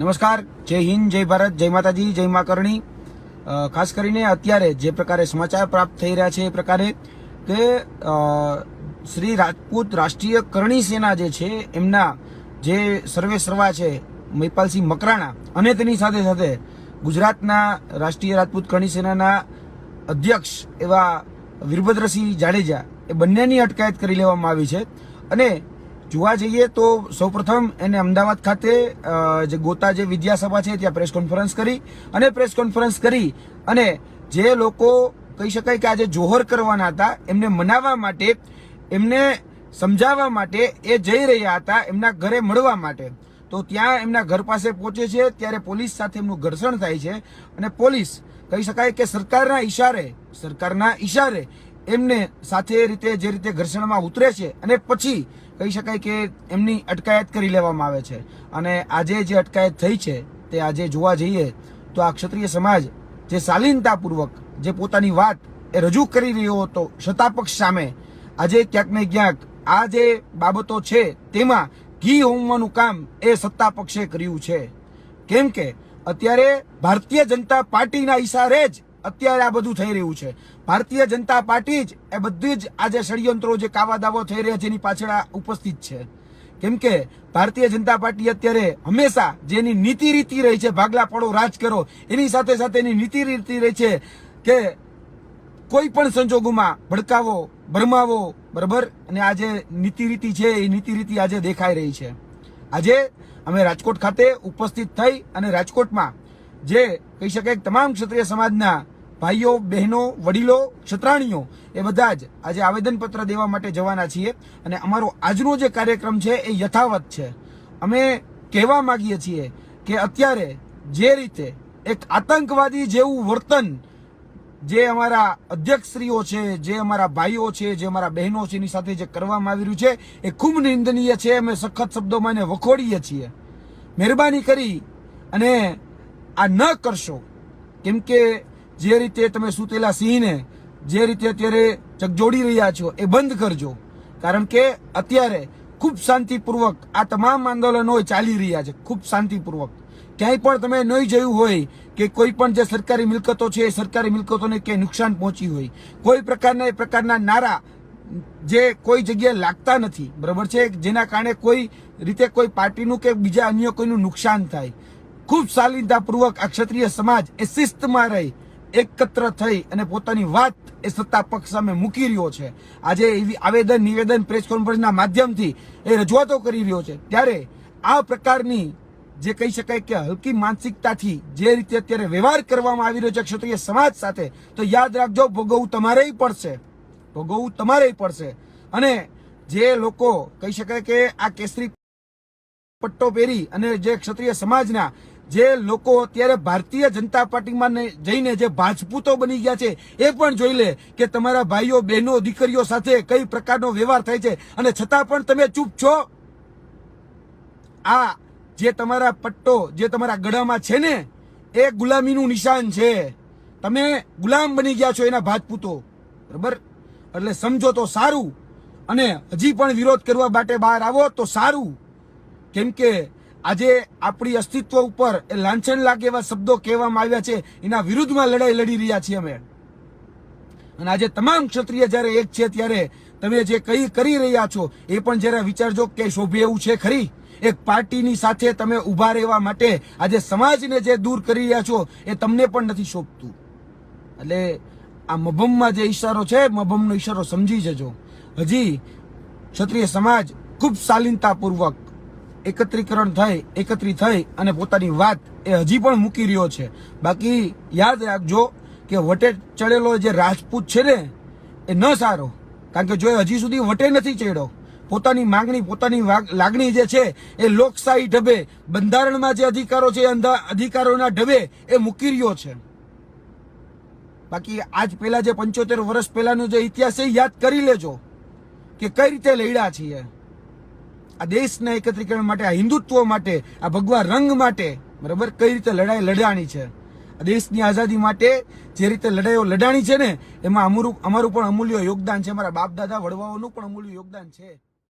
નમસ્કાર. જય હિન્દ, જય ભારત, જય માતાજી, જય મા કરણી. ખાસ કરીને અત્યારે જે પ્રકારે સમાચાર પ્રાપ્ત થઈ રહ્યા છે એ પ્રકારે કે શ્રી રાજપૂત રાષ્ટ્રીય કરણી સેના જે છે, એમના જે સર્વે સર્વા છે, મહિપાલસિંહ મકરાણા અને તેની સાથે સાથે ગુજરાતના રાષ્ટ્રીય રાજપૂત કરણી સેનાના અધ્યક્ષ એવા વીરભદ્રસિંહ જાડેજા એ બંનેની અટકાયત કરી લેવામાં આવી છે. અને જોવા જઈએ તો સૌપ્રથમ એને અમદાવાદ ખાતે જે ગોતા જે વિદ્યાસભા છે ત્યાં પ્રેસ કોન્ફરન્સ કરી અને પ્રેસ કોન્ફરન્સ કરી અને જે લોકો કહી શકાય કે આજે જોહર કરવાના હતા, એમને મનાવવા માટે, એમને સમજાવવા માટે એ જઈ રહ્યા હતા એમના ઘરે મળવા માટે. તો ત્યાં એમના ઘર પાસે પહોંચે છે, ત્યારે પોલીસ સાથે એમનું ઘર્ષણ થાય છે અને પોલીસ કહી શકાય કે સરકારના ઈશારે સરકારના ઈશારે એમને સાથે રીતે જે રીતે ઘર્ષણમાં ઉતરે છે અને પછી કહી શકાય કે એમની અટકાયત કરી લેવામાં આવે છે. અને આજે જે અટકાયત થઈ છે તે આજે જોવા જઈએ તો આ ક્ષત્રિય સમાજ જે શાલીનતાપૂર્વક જે પોતાની વાત એ રજૂ કરી રહ્યો હતો સત્તાપક્ષ સામે, આજે ક્યાંક ને ક્યાંક આ જે બાબતો છે તેમાં ઘી હોમવાનું કામ એ સત્તા પક્ષે કર્યું છે. કેમ કે અત્યારે ભારતીય જનતા પાર્ટીના ઈશારે જ અત્યારે આ બધું થઈ રહ્યું છે. ભારતીય જનતા પાર્ટી જ એ બધી જ આજે ષડયંત્રો જે કાવા દાવો થઈ રહ્યા છે એની પાછળ ઉપસ્થિત છે. કેમ કે ભારતીય જનતા પાર્ટી અત્યારે હંમેશા જેની નીતિ રીતિ રહી છે, ભાગલા પડો, રાજ કરો, એની સાથે સાથે એની નીતિ રીતિ રહી છે કે કોઈ પણ સંજોગોમાં ભડકાવો, ભરમાવો, બરાબર? અને આ જે નીતિ રીતિ છે, એ નીતિ રીતિ આજે દેખાઈ રહી છે. આજે અમે રાજકોટ ખાતે ઉપસ્થિત થઈ અને રાજકોટમાં જે કહી શકાય તમામ ક્ષત્રિય સમાજના ભાઈઓ, બહેનો, વડીલો ક્ષત્રાણીઓ એ બધા જ આજે આવેદનપત્ર દેવા માટે જવાના છીએ. અને અમારો આજનો જે કાર્યક્રમ છે એ યથાવત છે. અમે કહેવા માગીએ છીએ કે અત્યારે જે રીતે એક આતંકવાદી જેવું વર્તન જે અમારા અધ્યક્ષશ્રીઓ છે, જે અમારા ભાઈઓ છે, જે અમારા બહેનો છે, એની સાથે જે કરવામાં આવી રહ્યું છે, એ ખૂબ નિંદનીય છે. અમે સખત શબ્દોમાં એને વખોડીએ છીએ. મહેરબાની કરી અને આ ન કરશો. કેમ કે જે રીતે તમે સૂતેલા સિંહને જે રીતે અત્યારે ચકજોડી રહ્યા છો એ બંધ કરજો. કારણ કે અત્યારે ખૂબ શાંતિપૂર્વક આ તમામ આંદોલનો ચાલી રહ્યા છે. ખૂબ શાંતિપૂર્વક. ક્યાંય પણ તમે નહીં જોયું હોય કે કોઈ પણ જે સરકારી મિલકતો છે, એ સરકારી મિલકતોને ક્યાંય નુકસાન પહોંચ્યું હોય. કોઈ પ્રકારના એ પ્રકારના નારા જે કોઈ જગ્યાએ લાગતા નથી. બરાબર છે? જેના કારણે કોઈ રીતે કોઈ પાર્ટીનું કે બીજા અન્ય કોઈનું નુકસાન થાય. ખૂબ શાલીનતાપૂર્વક આ ક્ષત્રિય સમાજ એ શિસ્તમાં રહી, એકત્ર થઈ અને પોતાની વાત એ સત્તા પક્ષ સામે મૂકી રહ્યો છે. આજે એવી આવેદન, નિવેદન પ્રેસ કોન્ફરન્સના માધ્યમથી એ રજૂઆતો કરી રહ્યો છે. ત્યારે આ પ્રકારની જે કહી શકાય કે હલકી માનસિકતાથી જે રીતે અત્યારે વ્યવહાર કરવામાં આવી રહ્યો છે ક્ષત્રિય સમાજ સાથે, તો યાદ રાખજો, ભોગવવું તમારે પડશે. ભોગવવું તમારેય પડશે. અને જે લોકો કહી શકાય કે આ કેસરી પટ્ટો પહેરી અને જે ક્ષત્રિય સમાજના જે લોકો અત્યારે ભારતીય જનતા પાર્ટીમાં જઈને જે ભાજપૂતો બની ગયા છે, એ પણ જોઈ લે કે તમારા ભાઈઓ, બહેનો, દીકરીઓ સાથે કઈ પ્રકારનો વ્યવહાર થાય છે. અને છતાં પણ તમે ચૂપ છો? આ જે તમારા પટ્ટો, જે તમારા ગળામાં છે ને, એ ગુલામીનું નિશાન છે. તમે ગુલામ બની ગયા છો એના ભાજપૂતો બરાબર? એટલે સમજો તો સારું. અને હજી પણ વિરોધ કરવા માટે બહાર આવો તો સારું. કેમ કે આજે આપણી અસ્તિત્વ ઉપર એ લાંછન લાગે એવા શબ્દો કહેવામાં આવ્યા છે, એના વિરુદ્ધમાં લડાઈ લડી રહ્યા છીએ અમે. અને આજે તમામ ક્ષત્રિય જ્યારે એક છે ત્યારે તમે જે કઈ કરી રહ્યા છો, એ પણ જરા વિચારજો કે શોભે એવું છે ખરી? એક પાર્ટીની સાથે તમે ઊભા રહેવા માટે આજે સમાજને જે દૂર કરી રહ્યા છો, એ તમને પણ નથી શોભતું. એટલે આ મભમમાં જે ઈશારો છે, મભમનો ઈશારો સમજી જજો. હજી ક્ષત્રિય સમાજ ખૂબ શાલીનતાપૂર્વક એકત્રીકરણ થઈ એકત્રિત થઈ અને પોતાની વાત એ હજી પણ મૂકી રહ્યો છે. બાકી યાદ રાખજો કે વટે ચડેલો જે રાજપૂત છે ને, એ ન સારો. કારણ કે જો એ હજી સુધી વટે નથી ચડ્યો, પોતાની માંગણી, પોતાની લાગણી જે છે, એ લોકશાહી ઢબે, બંધારણમાં જે અધિકારો છે અંધા- અધિકારોના ઢબે એ મૂકી રહ્યો છે. બાકી આજ પહેલા જે પંચોતેર વર્ષ પહેલાનો જે ઇતિહાસ એ યાદ કરી લેજો કે કઈ રીતે લડ્યા છીએ. આ દેશના એકત્રીકરણ માટે, આ હિન્દુત્વ માટે, આ ભગવા રંગ માટે, બરાબર, કઈ રીતે લડાઈ લડાણી છે? દેશની આઝાદી માટે જે રીતે લડાઈઓ લડાણી છે ને, એમાં અમારું અમારું પણ અમૂલ્ય યોગદાન છે. અમારા બાપ દાદા વડવાઓનું પણ અમૂલ્ય યોગદાન છે.